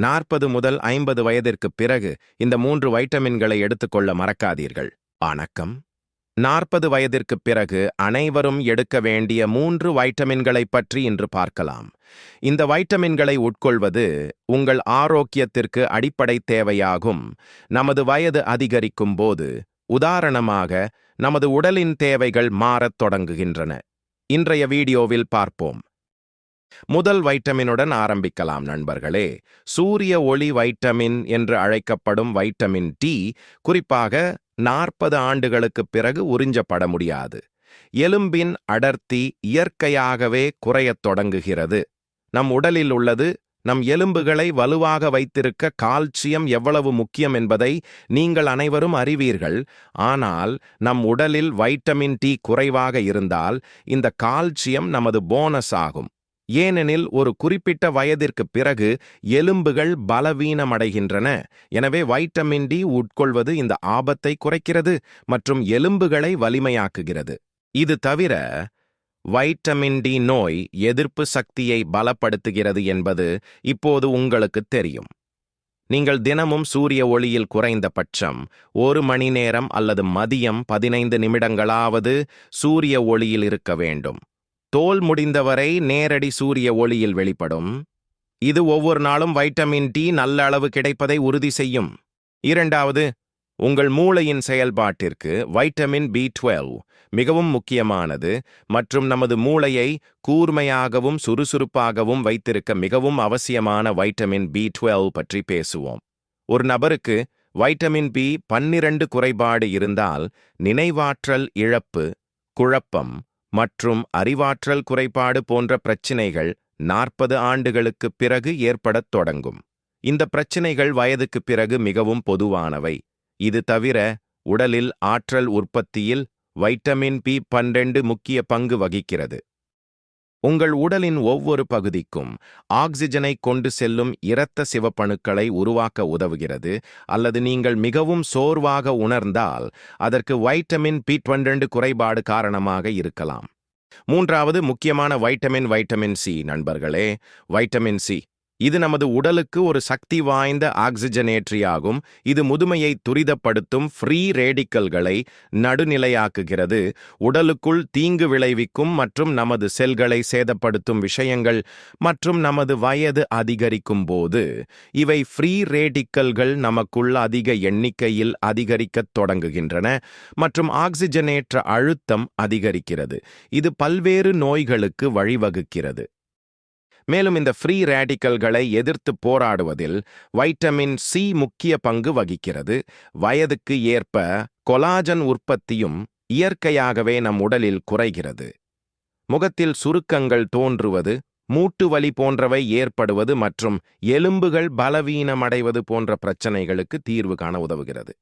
நாற்பது முதல் ஐம்பது வயதிற்குப் பிறகு இந்த மூன்று வைட்டமின்களை எடுத்துக்கொள்ள மறக்காதீர்கள். வணக்கம். நாற்பது வயதிற்குப் பிறகு அனைவரும் எடுக்க வேண்டிய மூன்று வைட்டமின்களைப் பற்றி இன்று பார்க்கலாம். இந்த வைட்டமின்களை உட்கொள்வது உங்கள் ஆரோக்கியத்திற்கு அடிப்படை தேவையாகும். நமது வயது அதிகரிக்கும் போது உதாரணமாக நமது உடலின் தேவைகள் மாறத் தொடங்குகின்றன. இன்றைய வீடியோவில் பார்ப்போம். முதல் வைட்டமினுடன் ஆரம்பிக்கலாம் நண்பர்களே. சூரிய ஒளி வைட்டமின் என்று அழைக்கப்படும் வைட்டமின் டி குறிப்பாக நாற்பது ஆண்டுகளுக்குப் பிறகு உறிஞ்சப்பட முடியாது. எலும்பின் அடர்த்தி இயற்கையாகவே குறையத் தொடங்குகிறது. நம் உடலில் உள்ளது நம் எலும்புகளை வலுவாக வைத்திருக்க கால்சியம் எவ்வளவு முக்கியம் என்பதை நீங்கள் அனைவரும் அறிவீர்கள். ஆனால் நம் உடலில் வைட்டமின் டி குறைவாக இருந்தால் இந்த கால்சியம் நமது போனஸ் ஆகும். ஏனெனில் ஒரு குறிப்பிட்ட வயதிற்குப் பிறகு எலும்புகள் பலவீனமடைகின்றன. எனவே வைட்டமின் டி உட்கொள்வது இந்த ஆபத்தை குறைக்கிறது மற்றும் எலும்புகளை வலிமையாக்குகிறது. இது தவிர வைட்டமின் டி நோய் எதிர்ப்பு சக்தியை பலப்படுத்துகிறது என்பது இப்போது உங்களுக்குத் தெரியும். நீங்கள் தினமும் சூரிய ஒளியில் குறைந்தபட்சம் ஒரு மணி நேரம் அல்லது மதியம் பதினைந்து நிமிடங்களாவது சூரிய ஒளியில் இருக்க வேண்டும். தோல் முடிந்தவரை நேரடி சூரிய ஒளியில் வெளிப்படும். இது ஒவ்வொரு நாளும் வைட்டமின் டி நல்ல அளவு கிடைப்பதை உறுதி செய்யும். இரண்டாவது உங்கள் மூளையின் செயல்பாட்டிற்கு வைட்டமின் பி டுவெல் மிகவும் முக்கியமானது மற்றும் நமது மூளையை கூர்மையாகவும் சுறுசுறுப்பாகவும் வைத்திருக்க மிகவும் அவசியமான வைட்டமின் பி டுவெல் பற்றி பேசுவோம். ஒரு நபருக்கு வைட்டமின் பி பன்னிரண்டு குறைபாடு இருந்தால் நினைவாற்றல் இழப்பு குழப்பம் மற்றும் அறிவாற்றல் குறைபாடு போன்ற பிரச்சினைகள் நாற்பது ஆண்டுகளுக்குப் பிறகு ஏற்படத் தொடங்கும். இந்த பிரச்சினைகள் வயதுக்குப் பிறகு மிகவும் பொதுவானவை. இது தவிர உடலில் ஆற்றல் உற்பத்தியில் வைட்டமின் பி பன்னிரண்டு முக்கிய பங்கு வகிக்கிறது. உங்கள் உடலின் ஒவ்வொரு பகுதிக்கும் ஆக்சிஜனை கொண்டு செல்லும் இரத்த சிவப்பணுக்களை உருவாக்க உதவுகிறது. அல்லது நீங்கள் மிகவும் சோர்வாக உணர்ந்தால் அதற்கு வைட்டமின் பி பன்னிரண்டு குறைபாடு காரணமாக இருக்கலாம். மூன்றாவது முக்கியமான வைட்டமின் வைட்டமின் சி நண்பர்களே வைட்டமின் சி இது நமது உடலுக்கு ஒரு சக்தி வாய்ந்த ஆக்சிஜனேற்றியாகும். இது முதுமையை துரிதப்படுத்தும் ஃப்ரீ ரேடிக்கல்களை நடுநிலையாக்குகிறது. உடலுக்குள் தீங்கு விளைவிக்கும் மற்றும் நமது செல்களை சேதப்படுத்தும் விஷயங்கள் மற்றும் நமது வயது அதிகரிக்கும் போது இவை ஃப்ரீ ரேடிக்கல்கள் நமக்குள் அதிக எண்ணிக்கையில் அதிகரிக்கத் தொடங்குகின்றன மற்றும் ஆக்சிஜனேற்ற அழுத்தம் அதிகரிக்கிறது. இது பல்வேறு நோய்களுக்கு வழிவகுக்கிறது. மேலும் இந்த ஃப்ரீ ரேடிக்கல்களை எதிர்த்து போராடுவதில் வைட்டமின் சி முக்கிய பங்கு வகிக்கிறது. வயதுக்கு ஏற்ப கொலாஜன் உற்பத்தியும் இயற்கையாகவே நம் உடலில் குறைகிறது. முகத்தில் சுருக்கங்கள் தோன்றுவது மூட்டு வலி போன்றவை ஏற்படுவது மற்றும் எலும்புகள் பலவீனமடைவது போன்ற பிரச்சனைகளுக்கு தீர்வு காண உதவுகிறது.